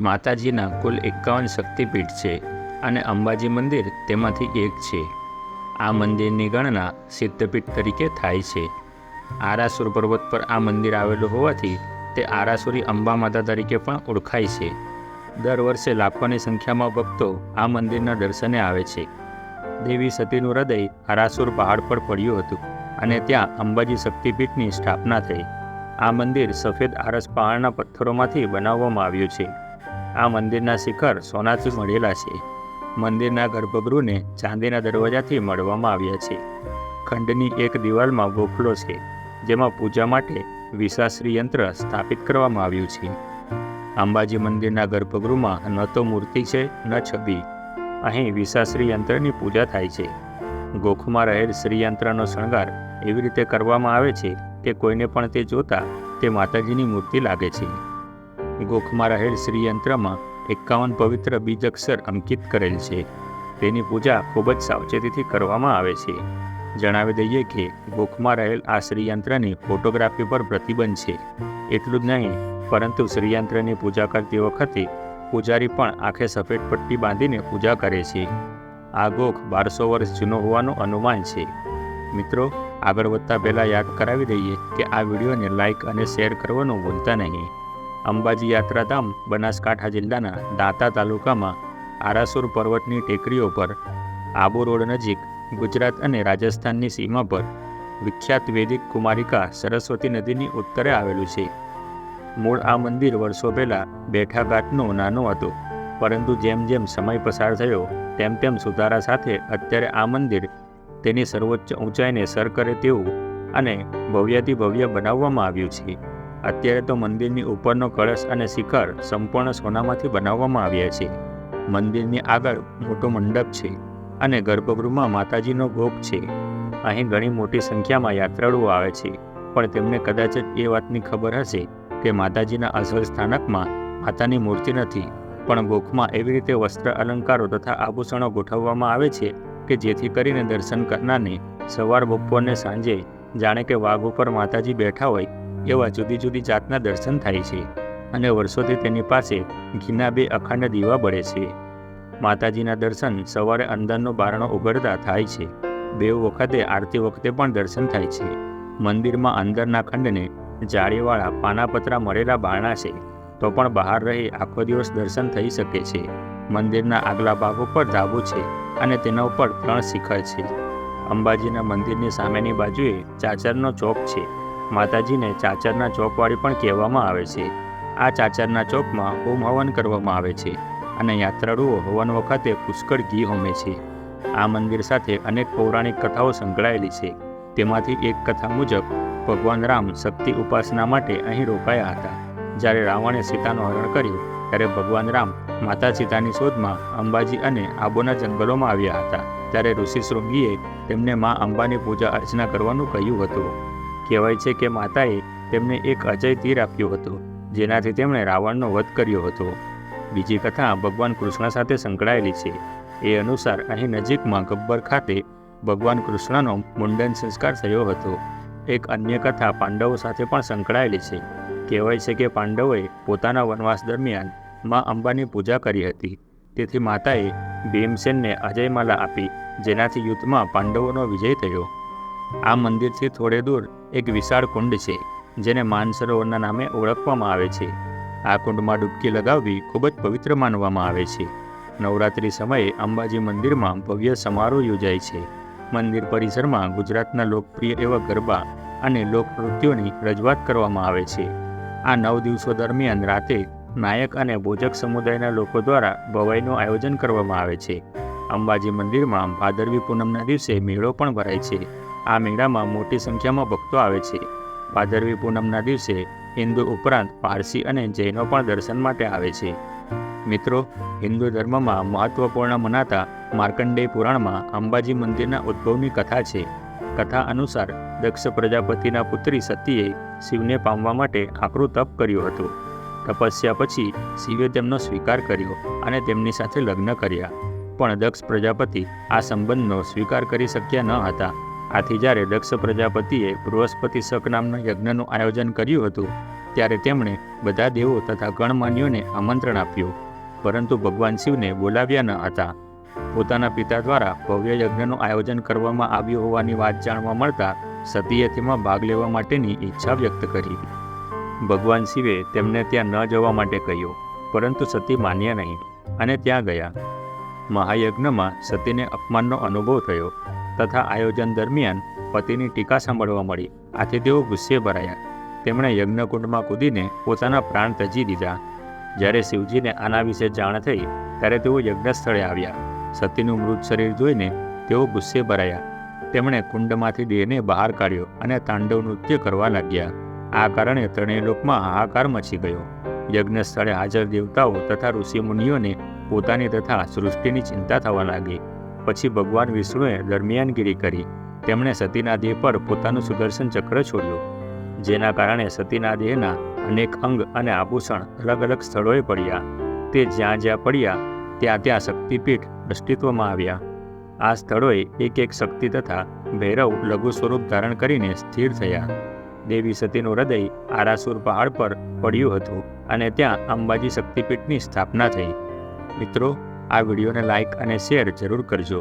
માતાજીના કુલ એકાવન શક્તિપીઠ છે અને અંબાજી મંદિર તેમાંથી એક છે. આ મંદિરની ગણના સિદ્ધપીઠ તરીકે થાય છે. આરાસુર પર્વત પર આ મંદિર આવેલું હોવાથી તે આરાસુરી અંબા માતા તરીકે પણ ઓળખાય છે. દર વર્ષે લાખોની સંખ્યામાં ભક્તો આ મંદિરના દર્શને આવે છે. દેવી સતીનું હૃદય આરાસુર પહાડ પર પડ્યું હતું અને ત્યાં અંબાજી શક્તિપીઠની સ્થાપના થઈ. આ મંદિર સફેદ આરસ પહાડના પથ્થરોમાંથી બનાવવામાં આવ્યું છે. આ મંદિરના શિખર સોનાથી મળેલા છે. મંદિરના ગર્ભગૃહને ચાંદીના દરવાજાથી મળવામાં આવ્યા છે. ખંડની એક દિવાલમાં ગોખલો છે, જેમાં પૂજા માટે વિશાશ્રી યંત્ર સ્થાપિત કરવામાં આવ્યું છે. અંબાજી મંદિરના ગર્ભગૃહમાં ન તો મૂર્તિ છે, ન છબી. અહીં વિશાશ્રી યંત્રની પૂજા થાય છે. ગોખમાં રહેલ શ્રીયંત્રનો શણગાર એવી રીતે કરવામાં આવે છે કે કોઈને પણ તે જોતા તે માતાજીની મૂર્તિ લાગે છે. ગોખમાં રહેલ શ્રીયંત્રમાં એકાવન પવિત્ર બીજ અક્ષર અંકિત કરેલ છે. તેની પૂજા ખૂબ જ સાવચેતીથી કરવામાં આવે છે. જણાવી દઈએ કે ગોખમાં રહેલ આ શ્રીયંત્રની ફોટોગ્રાફી પર પ્રતિબંધ છે. એટલું જ નહીં, પરંતુ શ્રીયંત્રની પૂજા કરતી વખતે પૂજારી પણ આંખે સફેદ પટ્ટી બાંધીને પૂજા કરે છે. આ ગોખ બારસો વર્ષ જૂનો હોવાનું અનુમાન છે. મિત્રો, આગળ વધતા પહેલાં યાદ કરાવી દઈએ કે આ વિડીયોને લાઇક અને શેર કરવાનું ભૂલતા નહીં. અંબાજી યાત્રાધામ, બનાસકાંઠા જિલ્લાના દાંતા તાલુકામાં આરાસુર પર્વતની ટેકરીઓ પર આબુ રોડ નજીક ગુજરાત અને રાજસ્થાનની સીમા પર વિખ્યાત વૈદિક કુમારિકા સરસ્વતી નદીની ઉત્તરે આવેલું છે. મૂળ આ મંદિર વર્ષો પહેલાં બેઠાઘાટનો નાનો હતો, પરંતુ જેમ જેમ સમય પસાર થયો, તેમ તેમ સુધારા સાથે અત્યારે આ મંદિર તેની સર્વોચ્ચ ઊંચાઈને સર કરે તેવું અને ભવ્યથી ભવ્ય બનાવવામાં આવ્યું છે. અત્યારે તો મંદિરની ઉપરનો કળશ અને શિખર સંપૂર્ણ સોનામાંથી બનાવવામાં આવ્યા છે. મંદિરની આગળ મોટો મંડપ છે અને ગર્ભગૃહમાં માતાજીનો ભોગ છે. અહીં ઘણી મોટી સંખ્યામાં યાત્રાળુઓ આવે છે, પણ તેમને કદાચ એ વાતની ખબર હશે કે માતાજીના અસલ સ્થાનકમાં માતાની મૂર્તિ નથી. પણ ગોખમાં એવી રીતે વસ્ત્ર અલંકારો તથા આભૂષણો ગોઠવવામાં આવે છે કે જેથી કરીને દર્શન કરનારને સવાર બપોરને સાંજે જાણે કે વાઘ ઉપર માતાજી બેઠા હોય એવા જુદી જુદી જાતના દર્શન થાય છે અને વર્ષોથી તેની પાસે ઘીના બે અખંડ દીવા બળે છે. માતાજીના દર્શન સવારે અંદરનો બારણો ઉઘડતા થાય છે. બે વખતે, આરતી વખતે પણ દર્શન થાય છે. મંદિરમાં અંદરના ખંડને જાળીવાળા પાનાપતરા મળેલા બારણા છે તો પણ બહાર રહી આખો દિવસ દર્શન થઈ શકે છે. મંદિરના આગલા ભાગ ઉપર ધાબુ છે અને તેના ઉપર ત્રણ શિખર છે. અંબાજીના મંદિરની સામેની બાજુએ ચાચરનો ચોક છે. માતાજીને ચાચરના ચોકવાળી પણ કહેવામાં આવે છે. આ ચાચરના ચોકમાં હોમ હવન કરવામાં આવે છે અને યાત્રાળુઓ હવન વખતે પુષ્કળ ઘી હોમે છે. આ મંદિર સાથે અનેક પૌરાણિક કથાઓ સંકળાયેલી છે. તેમાંથી એક કથા મુજબ, ભગવાન રામ શક્તિ ઉપાસના માટે અહીં રોકાયા હતા. જ્યારે રાવણે સીતાનું હરણ કર્યું, ત્યારે ભગવાન રામ માતા સીતાની શોધમાં અંબાજી અને આબોના જંગલોમાં આવ્યા હતા. ત્યારે ઋષિ શૃંગીએ તેમને મા અંબાની પૂજા અર્ચના કરવાનું કહ્યું હતું. કહેવાય છે કે માતાએ તેમને એક અજય તીર આપ્યું હતું, જેનાથી તેમણે રાવણનો વધ કર્યો હતો. બીજી કથા ભગવાન કૃષ્ણ સાથે સંકળાયેલી છે. એ અનુસાર અહીં નજીકમાં ગબ્બર ખાતે ભગવાન કૃષ્ણનો મુંડન સંસ્કાર થયો હતો. એક અન્ય કથા પાંડવો સાથે પણ સંકળાયેલી છે. કહેવાય છે કે પાંડવોએ પોતાના વનવાસ દરમિયાન મા અંબાની પૂજા કરી હતી. તેથી માતાએ ભીમસેનને અજયમાલા આપી, જેનાથી યુદ્ધમાં પાંડવોનો વિજય થયો. આ મંદિરથી થોડે દૂર એક વિશાળ કુંડ છે, જેને માનસરોવરના નામે ઓળખવામાં આવે છે. આ કુંડમાં ડૂબકી લગાવવી ખૂબ જ પવિત્ર માનવામાં આવે છે. નવરાત્રિ સમયે અંબાજી મંદિરમાં ભવ્ય સમારોહ યોજાય છે. મંદિર પરિસરમાં ગુજરાતના લોકપ્રિય એવા ગરબા અને લોકનૃત્યોની રજૂઆત કરવામાં આવે છે. આ નવ દિવસો દરમિયાન રાતે નાયક અને ભોજક સમુદાયના લોકો દ્વારા ભવાઈનું આયોજન કરવામાં આવે છે. અંબાજી મંદિરમાં ભાદરવી પૂનમના દિવસે મેળો પણ ભરાય છે. આ મેળામાં મોટી સંખ્યામાં ભક્તો આવે છે. ભાદરવી પૂનમના દિવસે હિન્દુ ઉપરાંત પારસી અને જૈનો પણ દર્શન માટે આવે છે. મિત્રો, હિન્દુ ધર્મમાં મહત્વપૂર્ણ મનાતા માર્કંડેય પુરાણમાં અંબાજી મંદિરના ઉદ્ભવની કથા છે. કથા અનુસાર દક્ષ પ્રજાપતિના પુત્રી સતીએ શિવને પામવા માટે આકરું તપ કર્યું હતું. તપસ્યા પછી શિવે તેમનો સ્વીકાર કર્યો અને તેમની સાથે લગ્ન કર્યા. પણ દક્ષ પ્રજાપતિ આ સંબંધનો સ્વીકાર કરી શક્યા ન હતા. આથી જ્યારે દક્ષ પ્રજાપતિએ બૃહસ્પતિ શક નામના યજ્ઞનું આયોજન કર્યું હતું, ત્યારે તેમણે બધા દેવો તથા ગણમાન્યોને આમંત્રણ આપ્યું. પરંતુ ભગવાન શિવને બોલાવ્યા ન હતા. પોતાના પિતા દ્વારા ભવ્ય યજ્ઞનું આયોજન કરવામાં આવ્યું હોવાની વાત જાણવા મળતા સતીએ તેમાં ભાગ લેવા માટેની ઈચ્છા વ્યક્ત કરી. ભગવાન શિવે તેમને ત્યાં ન જવા માટે કહ્યું, પરંતુ સતી માન્યા નહીં અને ત્યાં ગયા. મહાયજ્ઞમાં સતીને અપમાનનો અનુભવ થયો. તથા આયોજન દરમિયાન પતિની ટીકા સાંભળવા મળી. આથી તેઓ ગુસ્સે ભરાયા. તેમણે યજ્ઞકુંડમાં કૂદીને પોતાના પ્રાણ તજી દીધા. જ્યારે શિવજીને આના વિશે જાણ થઈ, ત્યારે તેઓ યજ્ઞ સ્થળે આવ્યા. સતીનું મૃત શરીર જોઈને તેઓ ગુસ્સે ભરાયા. તેમણે કુંડમાંથી દેહને બહાર કાઢ્યો અને તાંડવ નૃત્ય કરવા લાગ્યા. આ કારણે ત્રણેય લોકમાં હાહાકાર મચી ગયો. યજ્ઞ સ્થળે હાજર દેવતાઓ તથા ઋષિમુનિઓને પોતાની તથા સૃષ્ટિની ચિંતા થવા લાગી. પછી ભગવાન વિષ્ણુએ દરમિયાનગીરી કરી. તેમણે સતીના દેહ પર પોતાનું સુદર્શન ચક્ર છોડ્યું. જેના કારણે સતીના દેહના અનેક અંગ અને આભૂષણ અલગ અલગ સ્થળોએ પડ્યા. તે જ્યાં જ્યાં પડ્યા, ત્યાં ત્યાં શક્તિપીઠ અસ્તિત્વમાં આવ્યા. આ સ્થળોએ એક એક શક્તિ તથા ભૈરવ લઘુ સ્વરૂપ ધારણ કરીને સ્થિર થયા. દેવી સતીનું હૃદય આરાસુર પહાડ પર પડ્યું હતું અને ત્યાં અંબાજી શક્તિપીઠની સ્થાપના થઈ. મિત્રો આ વિડીયોને લાઇક અને શેર જરૂર કરજો.